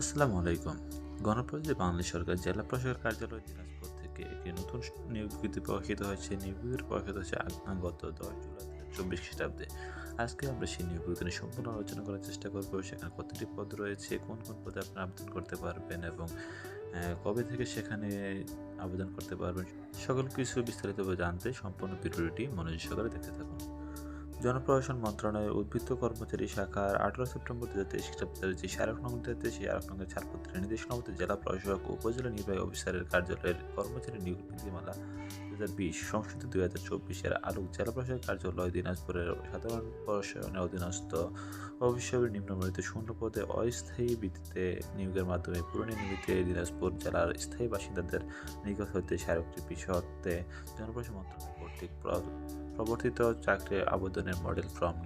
আসসালামু আলাইকুম। গণপ্রজাতন্ত্রী বাংলাদেশ সরকার জেলা প্রশাসক কার্যালয় দিনাজপুর থেকে একটি নতুন নিয়োগ প্রকাশিত হয়েছে। নিয়োগ প্রকাশিত হয়েছে গত দশ জুলাই চব্বিশ খ্রিস্টাব্দে। আজকে আমরা সেই নিয়োগ বিজ্ঞপ্তি সম্পূর্ণ আলোচনা করার চেষ্টা করব। সেখানে কতটি পদ রয়েছে, কোন কোন পদে আপনি আবেদন করতে পারবেন এবং কবে থেকে সেখানে আবেদন করতে পারবেন, সকল কিছু বিস্তারিতভাবে জানতে সম্পূর্ণ ভিডিওটি মনোযোগ সহকারে দেখতে থাকুন। জনপ্রশাসন মন্ত্রণালয়ের উদ্বৃত্ত কর্মচারী শাখার আঠারো সেপ্টেম্বর দু হাজার তেইশ খ্রিস্টাব্দের যে স্মারক নঙ্গিতে সেই স্মারক নঙ্গের ছাড়পত্রের নির্দেশনা জেলা প্রশাসক উপজেলা নির্বাহী অফিসারের কার্যালয়ের কর্মচারী নিয়োগ নীতিমালা দু হাজার বিশ সংশোধিত দুই হাজার চব্বিশের আলোক জেলা প্রশাসক কার্যালয় দিনাজপুরের সাধারণ প্রশাসনের অধীনস্থ অফিসের নিম্নমূলিত শূন্য পদে অস্থায়ী ভিত্তিতে নিয়োগের মাধ্যমে পুরনো পুনর্নির্মিতে দিনাজপুর জেলার স্থায়ী বাসিন্দাদের নিকট হইতে স্মারকটি বিষয়তে জনপ্রশাসন মন্ত্রণালয় কর্তৃক প্রবর্তিত চাকরি আবেদনের মডেল ফর্ম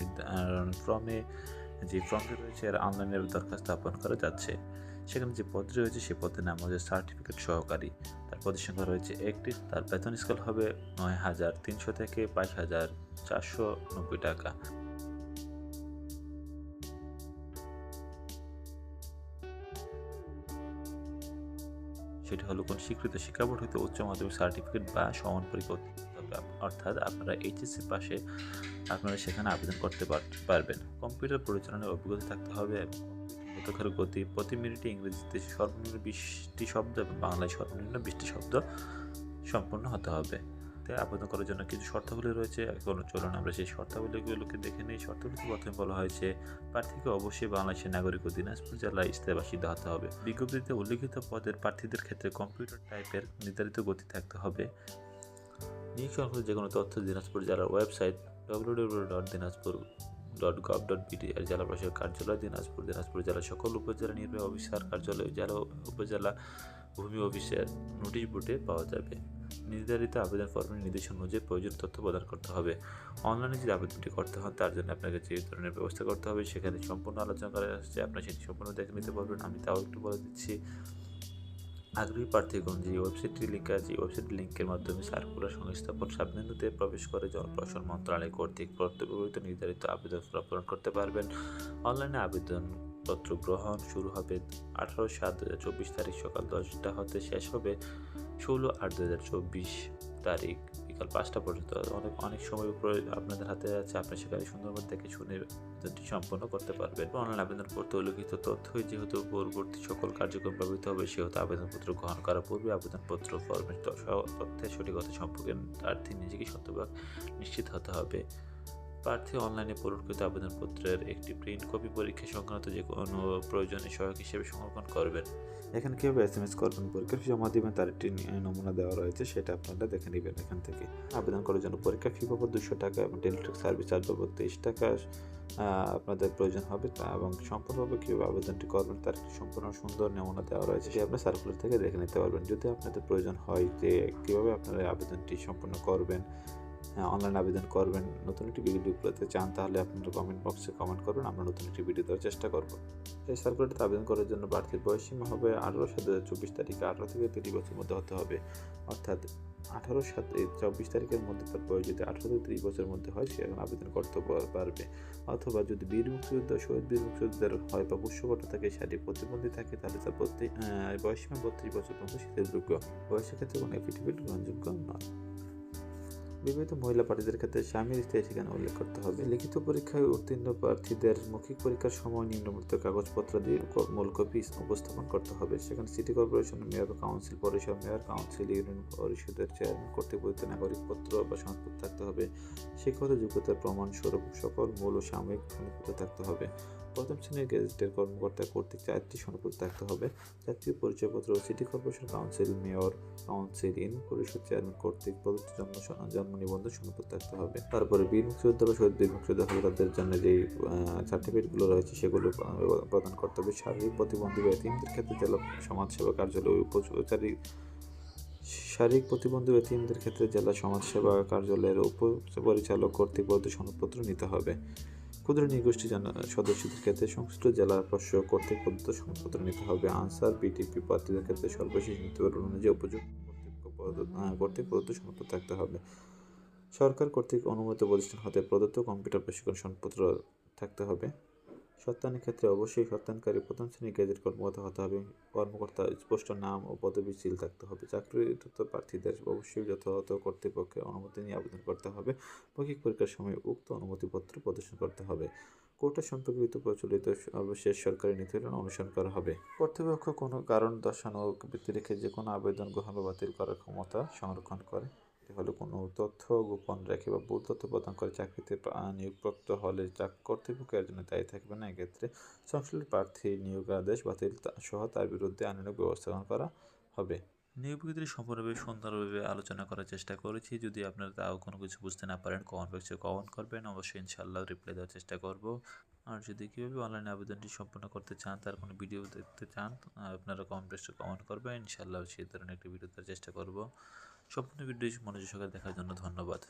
ফর্মে যে ফর্মটি রয়েছে, এর অনলাইনে দরখাস্ত স্থাপন করা যাচ্ছে। সেখানে যে পদটি রয়েছে সেই পদের নাম হচ্ছে সার্টিফিকেট সহকারী। তার পদের সংখ্যা রয়েছে একটি। তার বেতন স্কেল হবে নয় হাজার তিনশো থেকে বাইশ হাজার চারশো নব্বই টাকা। সেটি হলো কোন স্বীকৃত শিক্ষা বোর্ড হইতে উচ্চ মাধ্যমিক সার্টিফিকেট বা সমান পরীক্ষা। অর্থাৎ আপনারা এইচএসসি পাশে আপনারা সেখানে আবেদন করতে পার- পারবেন কম্পিউটার পরিচালনার অভিজ্ঞতা থাকতে হবে এবং গতি, প্রতি মিনিটে ইংরেজিতে সর্বনিম্ন বিশটি শব্দ এবং বাংলায় সর্বনিম্ন বিশটি শব্দ সম্পন্ন হতে হবে তাই আবেদন করার জন্য কিছু শর্তাবলী রয়েছে। এখন চলুন আমরা সেই শর্তাবলীগুলোকে দেখে নিই। শর্তাবলীতে প্রথমে বলা হয়েছে, প্রার্থীকে অবশ্যই বাংলাদেশের নাগরিক ও দিনাজপুর জেলায় স্থায়ী বাসিন্দা হতে হবে। বিজ্ঞপ্তিতে উল্লিখিত পদের প্রার্থীদের ক্ষেত্রে কম্পিউটার টাইপের নির্ধারিত গতি থাকতে হবে। নিয়োগ সংক্রান্ত যে কোনো তথ্য দিনাজপুর জেলার website W dot Dinajpur dot gov dot BD এর জেলা প্রশাসক কার্যালয়, দিনাজপুর দিনাজপুর জেলার সকল উপজেলা নির্বাহী অফিসার কার্যালয়, জেলা উপজেলা ভূমি অফিসের নোটিশ বোর্ডে পাওয়া যাবে। নির্ধারিত আবেদন ফর্মের নির্দেশ অনুযায়ী প্রয়োজনীয় তথ্য প্রদান করতে হবে। অনলাইনে যদি আবেদনটি করতে হয় তার জন্য আপনাকে যে ধরনের ব্যবস্থা করতে হবে, সেখানে সম্পূর্ণ আলোচনা করা আসছে আপনার সেটি সম্পূর্ণ দেখে নিতে পারবেন। আমি তাও একটু বলে দিচ্ছি, আগ্রহী প্রার্থীগণ, যে ওয়েবসাইটটি লিঙ্ক আছে, এই ওয়েবসাইট লিঙ্কের মাধ্যমে সার্কুলার সংস্থাপন সাবমেনুতে প্রবেশ করে জনপ্রশাসন মন্ত্রণালয় কর্তৃক প্রত্যক্ষিত নির্ধারিত আবেদন পূরণ করতে পারবেন। অনলাইনে আবেদনপত্র গ্রহণ শুরু হবে আঠারো সাত দু চব্বিশ তারিখ সকাল দশটা হতে শেষ হবে। ষোলো আট দু হাজার চব্বিশ তারিখ বিকাল পাঁচটা পর্যন্ত অনেক অনেক সময় আপনাদের হাতে আছে। আপনি সেখানে সুন্দরবন থেকে শুনে আবেদনটি সম্পন্ন করতে পারবেন। অনলাইন আবেদন করতে উল্লিখিত তথ্যই যেহেতু পূর্ববর্তী সকল কার্যক্রম ব্যবহৃত হবে, সেহেতু আবেদনপত্র গ্রহণ করার পূর্বে আবেদনপত্র, ফর্মের তথ্যের সঠিকতা সম্পর্কে প্রার্থী নিজেকে শতভাগ নিশ্চিত হতে হবে। প্রার্থী অনলাইনে পূরণকৃত আবেদনপত্রের একটি প্রিন্ট কপি পরীক্ষা সংক্রান্ত যে কোনো প্রয়োজনে সহায়ক হিসেবে সংরক্ষণ করবেন। এখানে কীভাবে এস এম এস করবেন, পরীক্ষার ফি জমা দিবেন, তার একটি নমুনা দেওয়া রয়েছে, সেটা আপনারা দেখে নেবেন এখান থেকে। আবেদন করার জন্য পরীক্ষা ফি বাবদ দুশো টাকা এবং টেলিটক সার্ভিস চার্জ বাবদ তেইশ টাকা আপনাদের প্রয়োজন হবে তা এবং সম্পূর্ণভাবে কীভাবে আবেদনটি করবেন, তার একটি সম্পূর্ণ সুন্দর নমুনা দেওয়া রয়েছে সে আপনার সার্কুলার থেকে দেখে নিতে পারবেন। যদি আপনাদের প্রয়োজন হয় যে, কীভাবে আপনারা আবেদনটি সম্পূর্ণ করবেন অনলাইন আবেদন করবেন, নতুন একটি ভিডিও পেতে চান, তাহলে আপনারা কমেন্ট বক্সে কমেন্ট করবেন আমরা নতুন একটি ভিডিও দেওয়ার চেষ্টা করব। এই সার্কুলারটিতে আবেদন করার জন্য প্রার্থীর বয়সীমা হবে আঠারো সাত দু হাজার চব্বিশ তারিখে আঠারো থেকে তিরিশ বছর মধ্যে হতে হবে। অর্থাৎ আঠারো সাত চব্বিশ তারিখের মধ্যে তার বয়স যদি আঠারো থেকে তিরিশ বছরের মধ্যে হয়, সে এখন আবেদন করতে পারবে। অথবা যদি বীর মুক্তিযোদ্ধা, শহীদ বীর মুক্তিযোদ্ধার হয় বা পুষ্যকটা থাকে শারীরিক প্রতিবন্ধী থাকে, তাহলে তার বয়সীমা বত্রিশ বছর পর্যন্ত শীতেরযোগ্য বয়সের ক্ষেত্রে কোনো এফিডেভিট গ্রহণযোগ্য নয়। বিবাহিত মহিলা প্রার্থীদের ক্ষেত্রে স্বামীর স্থায়ী ঠিকানা উল্লেখ করতে হবে। লিখিত পরীক্ষায় উত্তীর্ণ প্রার্থীদের মৌখিক পরীক্ষার সময় নিম্নমূর্ত কাগজপত্র দিয়ে মূল কপি উপস্থাপন করতে হবে। সেখানে সিটি কর্পোরেশন, মেয়র কাউন্সিল পরিষদ মেয়র, কাউন্সিল, ইউনিয়ন পরিষদের চেয়ারম্যান প্রদত্ত নাগরিকপত্র বা সনদপত্র থাকতে হবে। শিক্ষাগত যোগ্যতার প্রমাণ স্বরূপ সকল মূল ও সাময়িক থাকতে হবে। প্রথম শ্রেণির গেজেটের কর্মকর্তা কর্তৃক চারটি সনদপত্র থাকতে হবে। জাতীয় পরিচয়পত্র city corporation council, mayor council union পরিষদ চেয়ারম্যান কর্তৃক প্রদত্ত জন্ম জন্ম নিবন্ধন সনদপত্র থাকতে হবে। তারপরে বীর মুক্তিযোদ্ধা বা শহীদ বীর মুক্তিযোদ্ধা হলে তাদের জন্য যে সার্টিফিকেটগুলো রয়েছে সেগুলো প্রদান করতে হবে। শারীরিক প্রতিবন্ধী বা এতিমদের ক্ষেত্রে জেলা সমাজসেবা কার্যালয় উপচারী শারীরিক প্রতিবন্ধী এতিমদের ক্ষেত্রে জেলা সমাজসেবা কার্যালয়ের উপপরিচালক কর্তৃক প্রদত্ত সনদপত্র নিতে হবে। ক্ষুদ্র নিগোষ্ঠী সদস্যদের ক্ষেত্রে সংশ্লিষ্ট জেলা প্রশাসক কর্তৃক প্রদত্ত সংবাদপত্র নিতে হবে। আনসার, বিটিপি প্রার্থীদের ক্ষেত্রে সর্বশেষ নীতি অনুযায়ী উপযুক্ত কর্তৃক প্রদত্ত- সংবাদপত্র থাকতে হবে। সরকার কর্তৃক অনুমোদিত প্রতিষ্ঠান হতে প্রদত্ত কম্পিউটার প্রশিক্ষণ সংবাদপত্র থাকতে হবে। সত্যায়নের ক্ষেত্রে অবশ্যই সত্যায়নকারী প্রথম শ্রেণির গেজেট কর্মকর্তা হতে হবে। কর্মকর্তা স্পষ্ট নাম ও পদবি সিল থাকতে হবে। চাকরিরত প্রার্থীদের অবশ্যই যথাযথ কর্তৃপক্ষের অনুমতি নিয়ে আবেদন করতে হবে। মৌখিক পরীক্ষার সময় উক্ত অনুমতিপত্র প্রদর্শন করতে হবে। কোটা সম্পর্কিত প্রচলিত সর্বশেষ সরকারি নীতিগুলো অনুসরণ করা হবে। কর্তৃপক্ষ কোনো কারণ দর্শানো ব্যক্তি রেখে যে কোনো আবেদন গ্রহণ বা বাতিল করার ক্ষমতা সংরক্ষণ করে। হলে কোনো তথ্য গোপন রেখে বা ভুল তথ্য প্রদান করে চাকরিতে নিয়োগপ্রাপ্ত হলে চাক- জন্য দায়ী থাকবে না। এক্ষেত্রে সংশ্লিষ্ট প্রার্থী নিয়োগ আদেশ বাতিল সহ তার বিরুদ্ধে আইনানুগ ব্যবস্থা গ্রহণ করা হবে। নিয়োগ বিজ্ঞপ্তি সম্পূর্ণভাবে সুন্দরভাবে আলোচনা করার চেষ্টা করেছি। যদি আপনারা তাও কোনো কিছু বুঝতে না পারেন কমেন্ট বক্সে কমেন্ট করবেন। অবশ্যই ইনশাল্লাহ রিপ্লাই দেওয়ার চেষ্টা করব। আর যদি কীভাবে অনলাইনে আবেদনটি সম্পূর্ণ করতে চান, তার কোনো ভিডিও দেখতে চান, আপনারা কমেন্ট বক্সে কমেন্ট করবেন। ইনশাল্লাহ সেই ধরনের একটি ভিডিও দেওয়ার চেষ্টা করব। সম্পূর্ণ ভিডিও মনোযোগ সহকারে দেখার জন্য ধন্যবাদ।